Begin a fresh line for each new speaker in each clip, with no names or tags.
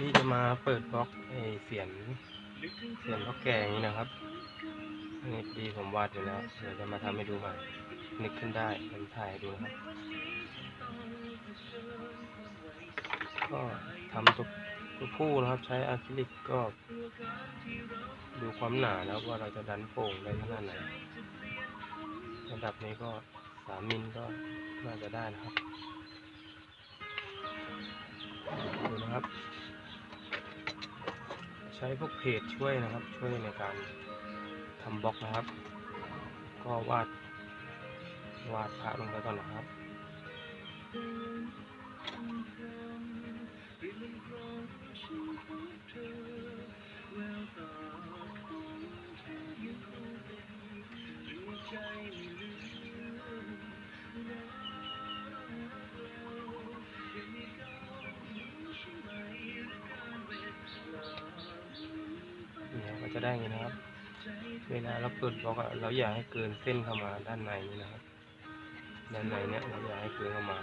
นี่จะมาเปิดบล็อกไอเสียนเสียนพ่อแก่อย่างนี้นะครับนี่ดีผมวาดอยู่แล้วเดี๋ยวจะมาทำให้ดูใหม่ นึกขึ้นได้ผมถ่ายดูนะครับ ก็ทำตัวตัวผู้นะครับ ใช้อะคริลิกก็ ดูความหนาแล้วว่าเราจะดันโป่งได้ขนาดไหนระดับนี้ก็สามมิลก็น่าจะได้นะครับดูนะครับ ช้พวกเพจช่วยนะครับ ช่วยในการทำบล็อกนะครับ ก็วาดวาดพระลงไปก่อนนะครับเนี่ จะได้อย่างนี้นะครับ เวลาเราเปิดบล็อกเราอยากให้เกินเส้นเข้ามาด้านในนี่นะครับ ด้านในเนี่ยเราอยากให้เกินเข้ามา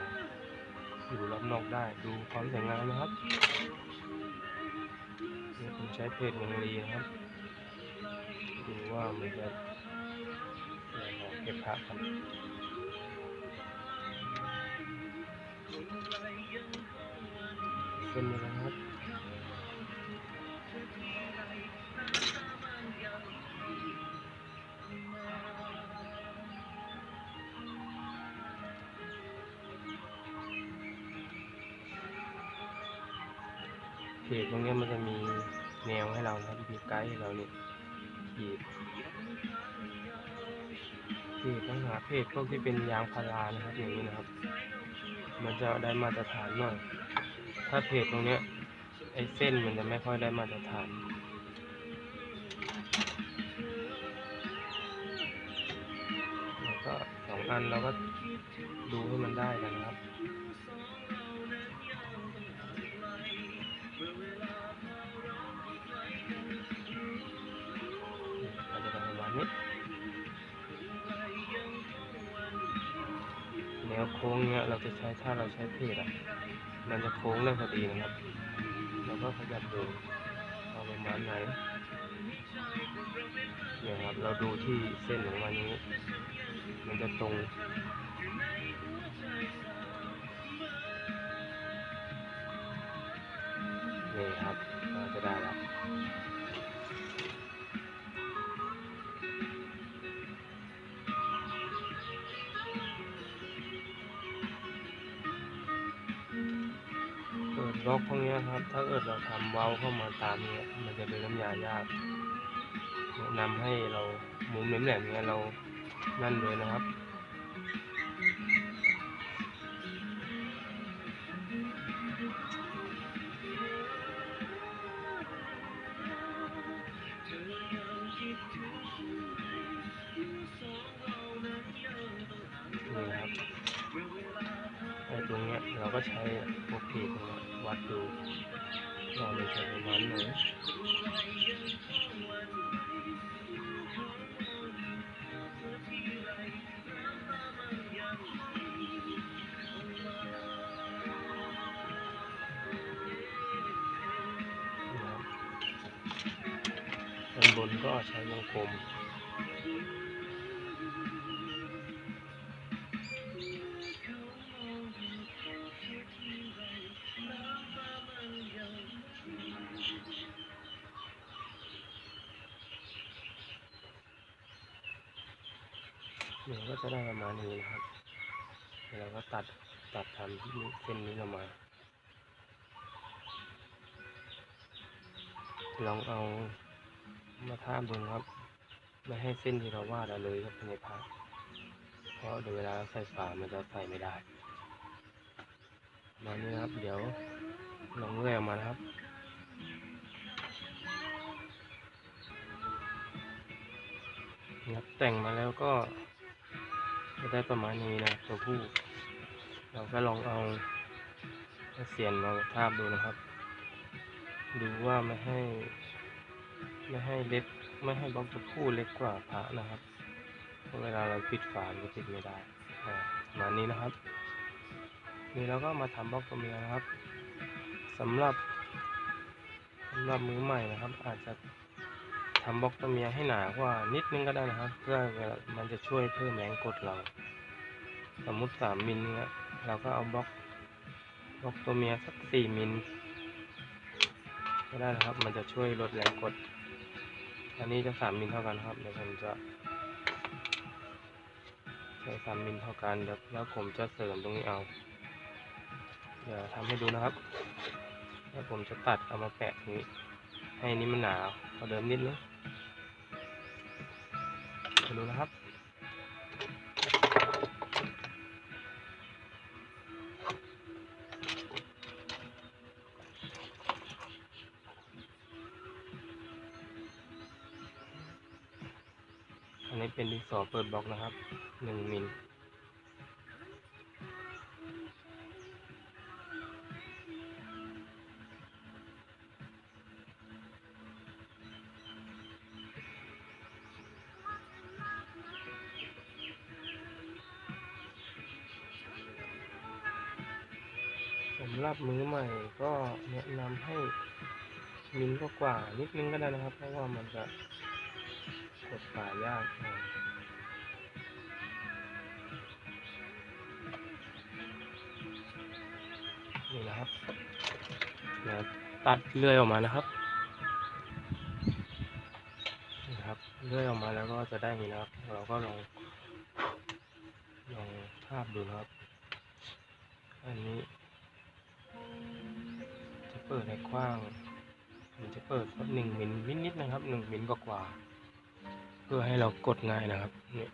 อยู่รอบนอกได้ดูความสวยงามนะครับนี่ผมใช้เพจวงลีนะครับดูว่ามันจะเดี๋ยวขอก็บภาพครับเส้นนี้นะครับ จตรงนี้มันจะมีแนวให้เรานะครับมีไกด์ให้เราเนี่ยขีดเพจต้องหาเพจพวกที่เป็นยางพารานะครับอย่างนี้นะครับ มันจะได้มาตรฐานหน่อยถ้าเพจตรงเนี้ยไอ้เส้นมันจะไม่ค่อยได้มาตรฐานแล้วก็สองอันเราก็ดูให้มันได้กันนะครับ ค้งเนี้ยเราจะใช้ถ้าเราใช้เพจอะ มันจะโค้งได้พอดีนะครับ เราก็ขยับดูเอาประมาณไหนเนี่ยครับ เราดูที่เส้นของมันนี้ มันจะตรง บล็อกพวกนี้ครับ ถ้าเกิดเราทำเว้าเข้ามาตามเนี้ยมันจะเป็นน้ำยายากแนะนำให้เรามุมแหลมๆเนี้ยเรานั่นเลยนะครับนี่ครับไอ้ตรงเนี้ยเราก็ใช้พวกเพจตรงนี้ วัดดูว่ามันจะประมาณไหนนะครับด้านบนก็ใช้วงกลม นี่ยก็จะได้ประมาณนี้นะครับเราก็ตัดตัดทำที่นี้เส้นนี้ออกมา ลองเอามาทาบดูครับไม่ให้เส้นที่เราวาดอะเลยครับในภาพเพราะเดี๋ยวเวลาใส่ฝามันจะใส่ไม่ได้มานี้ครับเดี๋ยวลองเลื่อยออกมานะครับครับแต่งมาแล้วก็ จะได้ประมาณนี้นะตัวผู้ เราก็ลองเอาเสียนมาทาบดูนะครับ ดูว่าไม่ให้ ไม่ให้เล็กไม่ให้บล็อกตัวผู้เล็กกว่าพระนะครับเพราะเวลาเราปิดฝามันจะปิดไม่ได้ประมาณนี้นะครับ นี่เราก็มาทำบล็อกตัวเมียนะครับสำหรับสำหรับมือใหม่นะครับ อาจจะ ทำบล็อกตัวเมียให้หนากว่านิดนึงก็ได้นะครับ เพื่อมันจะช่วยเพิ่มแรงกดเรา สมมุติสามมิลเนี่ยเราก็เอาบล็อกบล็อกตัวเมียสักสี่มิลก็ได้นะครับ มันจะช่วยลดแรงกด อันนี้จะสามมิลเท่ากันครับเดี๋ยวผมจะใช้สามมิลเท่ากันแล้วผมจะเสริมตรงนี้เอา เดี๋ยวทำให้ดูนะครับ แล้วผมจะตัดเอามาแปะนี้ ให้นี้มันหนากว่าเดิมนิดนึง มาดูนะครับอันนี้เป็นดินสอเปิดบล็อกนะครับหนึ่งมิลำหรับมือใหม่ก็แนะนำให้มิลก็กว่านิดนึงก็ได้นะครับ เพราะว่ามันจะกดป่ายากนี่นะครับเดี๋ยวตัดเลื่อยออกมานะครับนี่ครับเลื่อยออกมาแล้วก็จะได้นี้นะครับ เราก็ลองลองทาบดูนะครับ อันนี้ เปิดในกว้างผมจะเปิดสักหนึ่งมิลนิดๆนะครับหนึ่งมิลกว่าๆเพื่อให้เรากดง่ายนะครับนี่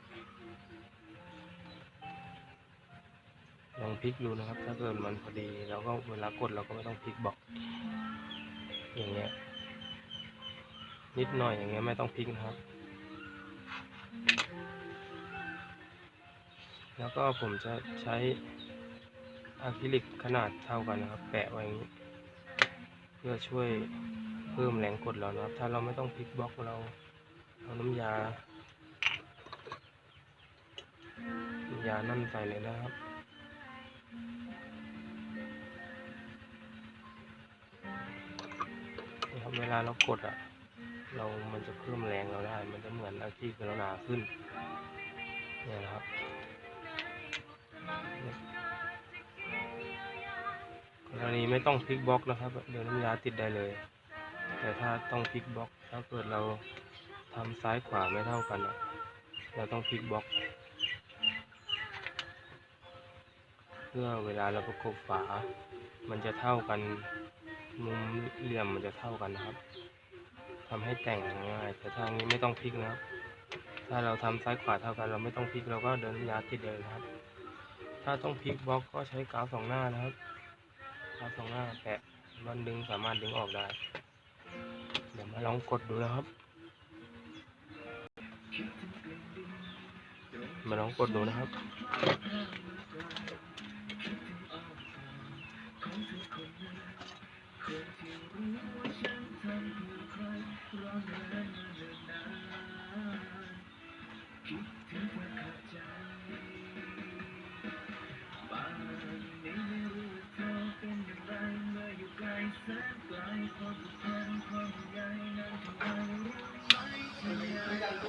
ลองพลิกดูนะครับ ถ้าเกิดมันพอดีเราก็เวลากดเราก็ไม่ต้องพลิกบอก อย่างเงี้ยนิดหน่อยอย่างเงี้ยไม่ต้องพลิกนะครับ แล้วก็ผมจะใช้อะคริลิกขนาดเท่ากันนะครับ แปะไว้อย่างนี้ เพื่อช่วยเพิ่มแรงกดเรานะครับ ถ้าเราไม่ต้องพลิกบล็อกเราเอาน้ำยาน้ำยานั่นใส่เลยนะครับนี่ครับเวลาเรากดอะ เรามันจะเพิ่มแรงเราได้ มันจะเหมือนอะคริลิกเราหนาขึ้นเนี่ยนะครับ กรณีไม่ต้องพลิกบล็อกนะครับ เดี๋ยวน้ำยาติดได้เลย แต่ถ้าต้องพลิกบล็อกถ้าเกิดเราทำซ้ายขวาไม่เท่ากัน เราต้องพลิกบล็อก เพื่อเวลาเราประกบฝา มันจะเท่ากัน มุมเหลี่ยมมันจะเท่ากันนะครับทำให้แต่งง่ายแต่ทางนี้ไม่ต้องพลิกนะครับ ถ้าเราทำซ้ายขวาเท่ากัน เราไม่ต้องพลิกเราก็เดินน้ำยาติดเลยนะครับ ถ้าต้องพลิกบล็อกก็ใช้กาวสองหน้านะครับ กาสองหน้าแปะมันดึงสามารถดึงออกได้ เดี๋ยวมาลองกดดูนะครับ มาลองกดดูนะครับ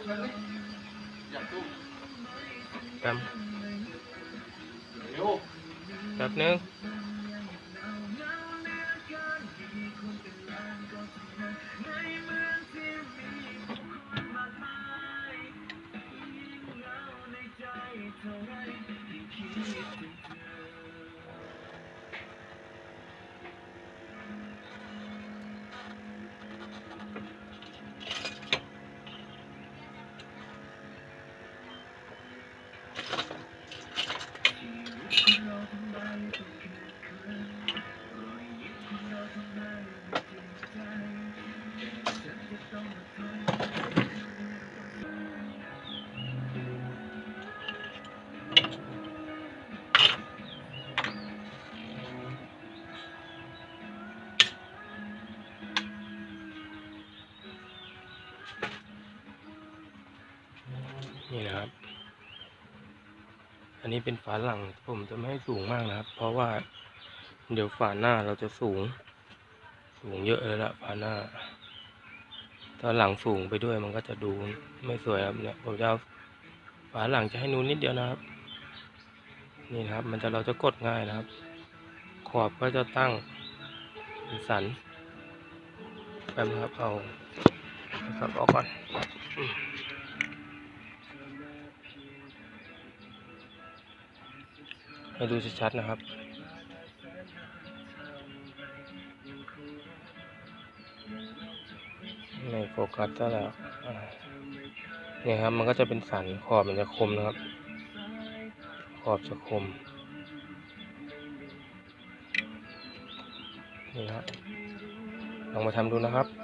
แป๊บแป๊บนึง นี่นะครับ อันนี้เป็นฝาหลังผมจะไม่ให้สูงมากนะครับ เพราะว่าเดี๋ยวฝาหน้าเราจะสูง สูงเยอะเลยละฝาหน้า ถ้าหลังสูงไปด้วยมันก็จะดูไม่สวยครับเนี่ยผมจะเอาฝาหลังจะให้นูนนิดเดียวนะครับ นี่นะครับ มันจะเราจะกดง่ายนะครับ ขอบก็จะตั้งสันแป๊บครับเอา ครับออกก่อนให้ดูชัดๆนะครับไม่โฟกัสแล้วเนี่ยครับมันก็จะเป็นสันขอบมันจะคมนะครับ ขอบจะคมนี่ครับลองมาทำดูนะครับ